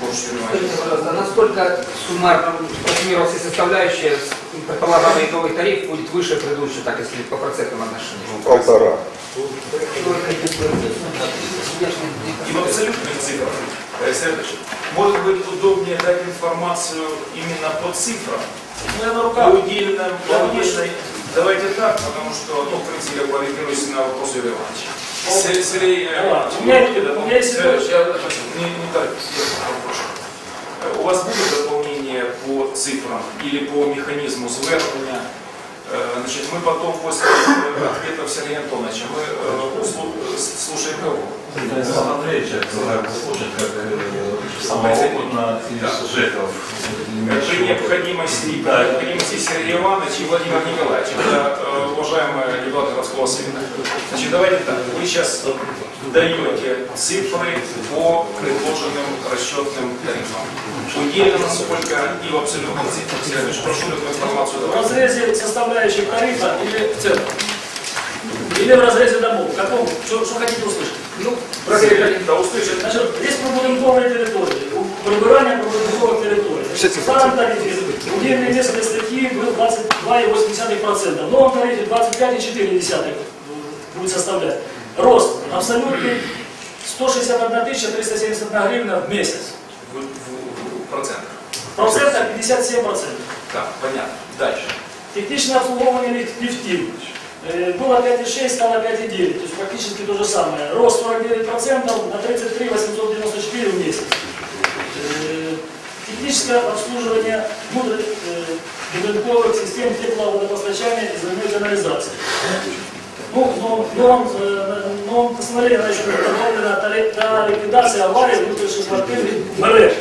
прошу, Скажите, пожалуйста, насколько суммарно и составляющая, предполагаемый итоговый тариф будет выше предыдущего, так если по процентным отношениям? Полтора. И в абсолютных цифрах, Сергеевич, может быть удобнее дать информацию именно по цифрам? Ну, я на По руках. удельным, по удельной. Давайте так, потому что, ну, в принципе, я квалифицируюсь на вопрос Юрия Ивановича. Се- Сергей, э, У меня- вы будете у меня есть. Я- я- Не, не так, я прошу. Э, У вас будет дополнение по цифрам или по механизму звернення? Значит, мы потом после ответов Сергея Антоновича, мы э, слушаем кого? Александр Андреевич, я предлагаю послушать, как самого Жеков. Э, При необходимости, при необходимости Сергей Иванович и Владимир Николаевич, это э, уважаемые депутаты городского совета. Значит, давайте так, вы сейчас даете цифры по предложенным расчетным тарифам. Удельно насколько и в абсолютных цифрах. Сергей прошу эту информацию В разрезе составляющих тарифа или в целом? Или в разрезе домов? Каком? Что, что хотите услышать? Ну, Сергей, да, услышать. Значит, есть пробудинковые территории, прибирание прибудинковых территорий. В старом тарифе удельный вес этой статьи был 22,8%, в новом тарифе 25,4% будет составлять. Рост абсолютный 161 371 гривна в месяц. В, в- в процентах. В процентах 57%. Так, понятно. Дальше. Техничное обслуговывание лиф- лифтів. Э, Было 5,6, стало 5,9, то есть практически то же самое. Рост 49% на 33 894 в месяц. Э, Техническое обслуживание внутренних будинковых систем тепловодопостачания и взрывной канализации. Ну, в новом, в новом, э, в новом постановлении она еще подготовлена та- аварии внутренних квартирных МРЭФ.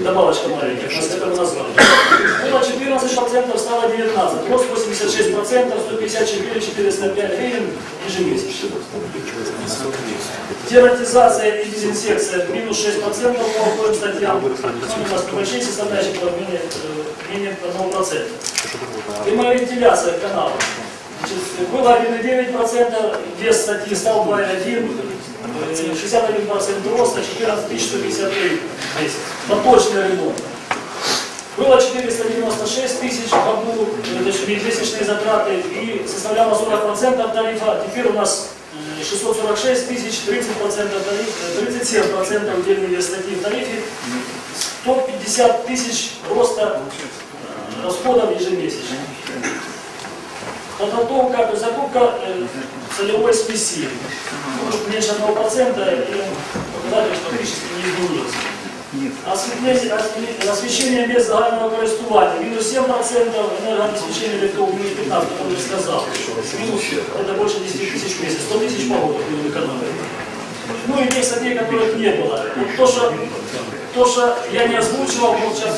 Добавочка маленькая, нас это назвали. Было 14%, стало 19%. Рост 86%, 154, 405 гривен ежемесячно. Дератизация и дезинсекция минус 6% по обоим статьям. Ну, у нас небольшие составляющие было менее, э, менее 1%. Гемовентиляция канала. Значит, было 1,9%, вес статьи стал 2,1%, э, 61% роста, 14 153 месяц. Поточный ремонт. Было 496 тысяч в году, месячные затраты, и составляло 40% тарифа. Теперь у нас э, 646 тысяч, 30% тариф, э, 37% удельный вес статьи в тарифе, 150 тысяч роста э, расходов ежемесячно. Подготовка, то есть закупка э, солевой смеси. Может меньше 1% и показатель фактически не изменился. Осветление, осве- освещение мест загального користування, мінус 7%, енергообеспечение лифтов минус 15, как я сказал. Минус, это больше 10 тысяч в месяц, 100 тысяч по году будем экономить. Ну и тех статей, которых не было. Вот то, что, то, что я не озвучивал, вот сейчас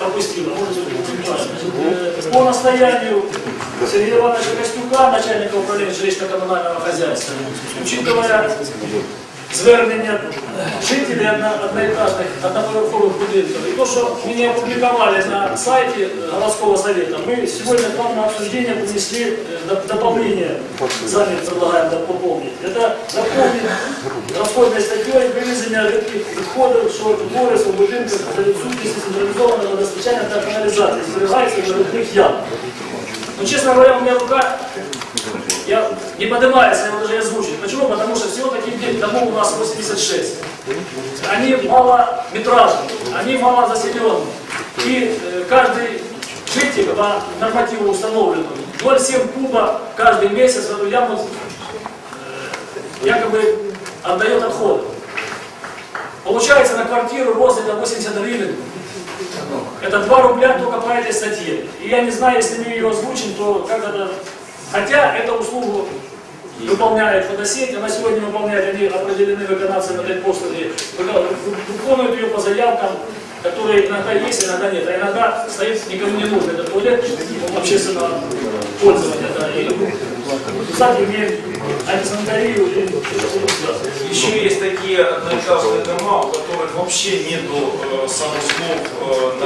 а может э, по настоянию Сергея Ивановича Костюка, начальника управления жилищно-коммунального хозяйства, учитывая звернення жителів одно- одноэтажных, одноповерховых будинків. І то, що мені опубликовали на сайті городского совета, мы сегодня к вам на обсуждение принесли э, доп- дополнение, сами предлагаем доп- пополнить. Это дополнить расходной статьей вывезення рідких відходів, що утворюється в будинках за відсутністю централізованого водостачання та каналізації, зберігається в рідних ям. Ну, честно говоря, у меня рука я не поднимаюсь, я его даже не озвучить. Почему? Потому что всего таких день домов у нас 86. Они малометражные, они малозаселенные. И э, каждый житель по нормативу установленному 0,7 куба каждый месяц в эту яму э, якобы отдает отходы. Получается на квартиру рознь 80 гривен. Это 2 рубля только по этой статье. И я не знаю, если мы ее озвучим, то как это... Хотя эту услугу выполняет водосеть, она сегодня выполняет, они определены виконавцами этой послуги, выполняют ее по заявкам, которые иногда есть, иногда нет. А иногда стоит никому не нужен этот туалет общественного пользования. Да, и, кстати, имеет антисанитарию и Еще есть такие одноэтажные дома, у которых вообще нету э, санузлов э,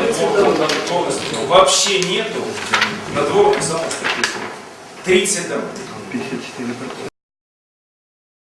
надворных, вообще нету надворных санузлов. 30 домов.